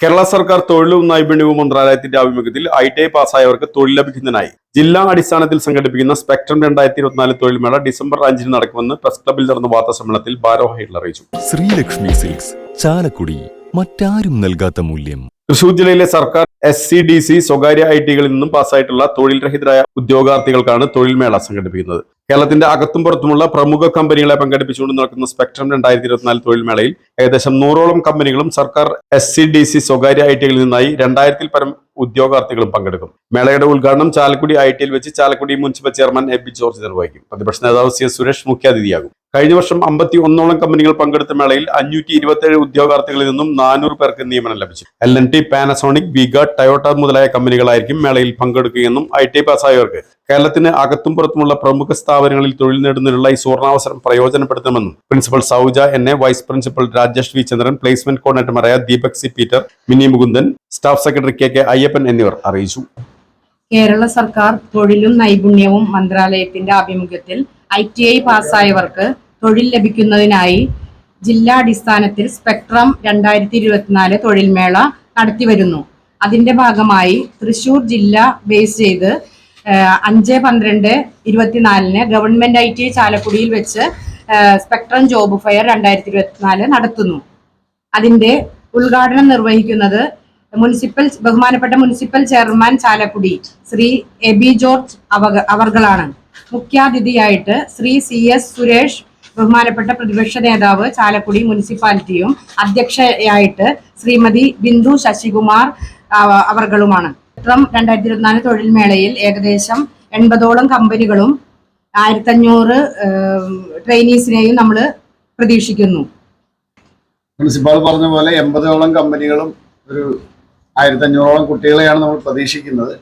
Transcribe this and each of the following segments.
കേരള സർക്കാർ തൊഴിലും നൈപുണ്യവും മന്ത്രാലയത്തിന്റെ ആഭിമുഖ്യത്തിൽ ഐ ടി ഐ പാസ്സായവർക്ക് തൊഴിൽ ലഭിക്കുന്നതിനായി ജില്ലാ അടിസ്ഥാനത്തിൽ സംഘടിപ്പിക്കുന്ന സ്പെക്ട്രം രണ്ടായിരത്തി ഇരുപത്തിനാല് തൊഴിൽമേള ഡിസംബർ അഞ്ചിന് നടക്കുമെന്ന് പ്രസ് ക്ലബിൽ നടന്ന വാർത്താ സമ്മേളനത്തിൽ ഭാരവാഹികൾ അറിയിച്ചു. ശ്രീലക്ഷ്മി സിൽക്സ് ചാലക്കുടി മറ്റാരും നൽകാത്ത മൂല്യം. തൃശൂർ ജില്ലയിലെ സർക്കാർ എസ് സി ഡി സി സ്വകാര്യ ഐ ടികളിൽ നിന്നും പാസ്സായിട്ടുള്ള തൊഴിൽ രഹിതരായ ഉദ്യോഗാർത്ഥികൾക്കാണ് തൊഴിൽമേള സംഘടിപ്പിക്കുന്നത്. കേരളത്തിന്റെ അകത്തും പുറത്തുമുള്ള പ്രമുഖ കമ്പനികളെ പങ്കെടുപ്പിച്ചുകൊണ്ട് നടക്കുന്ന സ്പെക്ട്രം രണ്ടായിരത്തി ഇരുപത്തിനാല് തൊഴിൽ മേളയിൽ ഏകദേശം നൂറോളം കമ്പനികളും സർക്കാർ എസ് സി ഡി സി സ്വകാര്യ ഐ ടികളിൽ നിന്നായി രണ്ടായിരത്തിൽ പരം ഉദ്യോഗാർത്ഥികളും പങ്കെടുക്കും. മേളയുടെ ഉദ്ഘാടനം ചാലക്കുടി ഐ ടിയിൽ വെച്ച് Chalakudy municipal chairman A B George നിർവഹിക്കും. പ്രതിപക്ഷ നേതാവ് സി എസ് സുരേഷ് മുഖ്യാതിഥിയാകും. കഴിഞ്ഞ വർഷം അമ്പത്തി ഒന്നോളം കമ്പനികൾ പങ്കെടുത്ത മേളയിൽ അഞ്ഞൂറ്റി ഇരുപത്തിയേഴ് ഉദ്യോഗാർത്ഥികളിൽ നിന്നും നാനൂറ് പേർക്ക് നിയമനം ലഭിച്ചു. എൽ എൻ ടി പാനസോണിക് വിഗ ടയോട്ട മുതലായ കമ്പനികളായിരിക്കും മേളയിൽ പങ്കെടുക്കുകയെന്നും ഐ ടി പാസ്സായവർക്ക് കേരളത്തിന് അകത്തും പുറത്തുമുള്ള പ്രമുഖ സ്ഥാപനങ്ങളിൽ തൊഴിൽ നേടുന്നതിനുള്ള ഈ സുവർണാവസരം പ്രയോജനപ്പെടുത്തണമെന്നും principal Souja N A vice principal Rajesh V. Chandran placement കോർഡിനേറ്റർമാരായ Deepak C. Peter Mini Mukundan staff secretary K. K. Ayyappan എന്നിവർ അറിയിച്ചു. കേരള സർക്കാർ തൊഴിലും നൈപുണ്യവും മന്ത്രാലയത്തിന്റെ ആഭിമുഖ്യത്തിൽ ഐ ടി ഐ പാസ്സായവർക്ക് തൊഴിൽ ലഭിക്കുന്നതിനായി ജില്ലാടിസ്ഥാനത്തിൽ സ്പെക്ട്രം രണ്ടായിരത്തി ഇരുപത്തിനാല് തൊഴിൽ മേള നടത്തിവരുന്നു. അതിന്റെ ഭാഗമായി തൃശൂർ ജില്ല ബേസ് ചെയ്ത് അഞ്ച് പന്ത്രണ്ട് ഇരുപത്തിനാലിന് ഗവൺമെന്റ് ഐ ടി ചാലക്കുടിയിൽ വെച്ച് സ്പെക്ട്രം ജോബ് ഫെയർ രണ്ടായിരത്തി ഇരുപത്തിനാല് നടത്തുന്നു. അതിന്റെ ഉദ്ഘാടനം നിർവഹിക്കുന്നത് മുനിസിപ്പൽ ബഹുമാനപ്പെട്ട municipal chairman Chalakudy Shri Aby George അവർകളാണ്. മുഖ്യാതിഥിയായിട്ട് ശ്രീ സി എസ് സുരേഷ് ബഹുമാനപ്പെട്ട പ്രതിപക്ഷ നേതാവ് ചാലക്കുടി മുനിസിപ്പാലിറ്റിയും അധ്യക്ഷയായിട്ട് ശ്രീമതി ബിന്ദു ശശികുമാർ അവ- അവർകളുമാണ്. ചിത്രം രണ്ടായിരത്തി ഇരുപത്തിനാല് തൊഴിൽ മേളയിൽ ഏകദേശം എൺപതോളം കമ്പനികളും ആയിരത്തഞ്ഞൂറ് ട്രെയിനീസിനെയും നമ്മൾ പ്രതീക്ഷിക്കുന്നു. പ്രിൻസിപ്പാൾ പറഞ്ഞ പോലെ എൺപതോളം കമ്പനികളും ഒരു ആയിരത്തി അഞ്ഞൂറോളം കുട്ടികളെയാണ് നമ്മൾ പ്രതീക്ഷിക്കുന്നത്.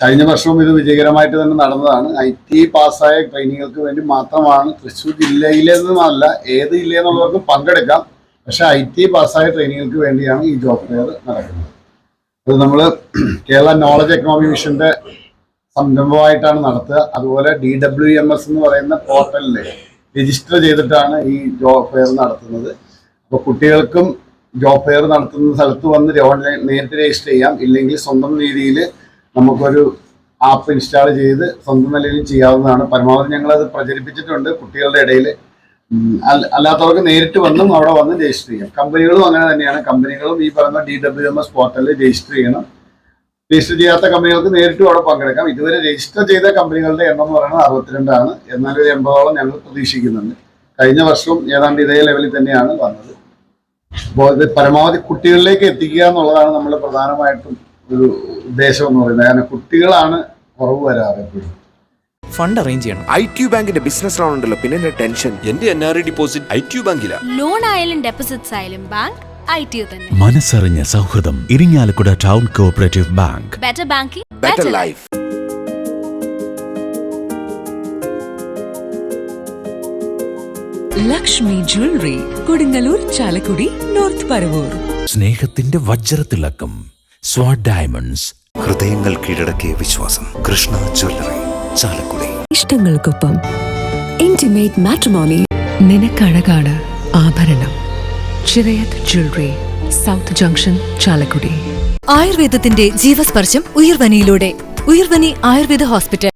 കഴിഞ്ഞ വർഷവും ഇത് വിജയകരമായിട്ട് തന്നെ നടന്നതാണ്. ഐ ടി പാസ്സായ ട്രെയിനിങ്ങൾക്ക് വേണ്ടി മാത്രമാണ് തൃശ്ശൂർ ജില്ലയിലെ നിന്നല്ല ഏത് ജില്ലയെന്നുള്ളവർക്കും പങ്കെടുക്കാം. പക്ഷെ ഐ ടി പാസ്സായ ട്രെയിനിങ്ങൾക്ക് വേണ്ടിയാണ് ഈ ജോബ് ഫെയർ നടക്കുന്നത്. അത് നമ്മൾ കേരള നോളജ് എക്കണോമി മിഷന്റെ സംരംഭമായിട്ടാണ് നടത്തുക. അതുപോലെ ഡി ഡബ്ല്യു എം എസ് എന്ന് പറയുന്ന പോർട്ടലിൽ രജിസ്റ്റർ ചെയ്തിട്ടാണ് ഈ ജോബ് ഫെയർ നടത്തുന്നത്. അപ്പോൾ കുട്ടികൾക്കും ജോബ് ഫെയർ നടത്തുന്ന സ്ഥലത്ത് വന്ന് ഓൺലൈൻ നേരിട്ട് രജിസ്റ്റർ ചെയ്യാം. ഇല്ലെങ്കിൽ സ്വന്തം രീതിയിൽ നമുക്കൊരു ആപ്പ് ഇൻസ്റ്റാൾ ചെയ്ത് സ്വന്തം നിലയിൽ ചെയ്യാവുന്നതാണ്. പരമാവധി ഞങ്ങൾ അത് പ്രചരിപ്പിച്ചിട്ടുണ്ട്. കുട്ടികളുടെ ഇടയിൽ അല്ലാത്തവർക്ക് നേരിട്ട് വന്നും അവിടെ വന്ന് രജിസ്റ്റർ ചെയ്യാം കമ്പനികളും അങ്ങനെ തന്നെയാണ്. കമ്പനികളും ഈ പറയുന്ന ഡി ഡബ്ല്യു എം എസ് പോർട്ടലിൽ രജിസ്റ്റർ ചെയ്യണം. രജിസ്റ്റർ ചെയ്യാത്ത കമ്പനികൾക്ക് നേരിട്ടും അവിടെ പങ്കെടുക്കാം. ഇതുവരെ രജിസ്റ്റർ ചെയ്ത കമ്പനികളുടെ എണ്ണം എന്ന് പറയുന്നത് അറുപത്തിരണ്ടാണ്. എന്നാൽ ഒരു എൺപതോളം ഞങ്ങൾ പ്രതീക്ഷിക്കുന്നുണ്ട്. കഴിഞ്ഞ വർഷവും ഏതാണ്ട് ഇതേ ലെവലിൽ തന്നെയാണ് വന്നത്. അപ്പോൾ ഇത് പരമാവധി കുട്ടികളിലേക്ക് എത്തിക്കുക എന്നുള്ളതാണ് നമ്മൾ പ്രധാനമായിട്ടും ഒരു ഉദ്ദേശം എന്ന് പറയുന്നത്. കാരണം കുട്ടികളാണ് കുറവ് വരാറ് എപ്പോഴും. ഫണ്ട് അറേഞ്ച് ചെയ്യണം. ഐ ടി ബാങ്കിന്റെ ബിസിനസ് ലോൺ ഉണ്ടല്ലോ പിന്നെ എന്റെ ടെൻഷൻ? എന്റെ N R I deposit I T ബാങ്കില. Loan ആയാലും ഡെപ്പോസിറ്റ്സ് ആയാലും ബാങ്ക് ഐ ടി തന്നെ. മനസ്സറിഞ്ഞ സൗഹൃദം Irinjalakuda town cooperative bank. Better banking better life Lakshmi jewellery Kodungallur Chalakudy north Paravur. സ്നേഹത്തിന്റെ വജ്രത്തിളക്കം സ്വാഡ് ഡയമണ്ട്സ്. ഹൃദയങ്ങൾ കീഴടക്കിയ വിശ്വാസം കൃഷ്ണ ജ്വല്ലറി. ചാലക്കുടി. ഇഷ്ടങ്ങൾക്കൊപ്പം ഇന്റിമേറ്റ് മാട്രിമോണി നിനക്കഴകാണ് ആഭരണം. Chirayath jewellery south junction Chalakudy. ആയുർവേദത്തിന്റെ ജീവസ്പർശം ഉയർവനിയിലൂടെ. ഉയർവനി ആയുർവേദ ഹോസ്പിറ്റൽ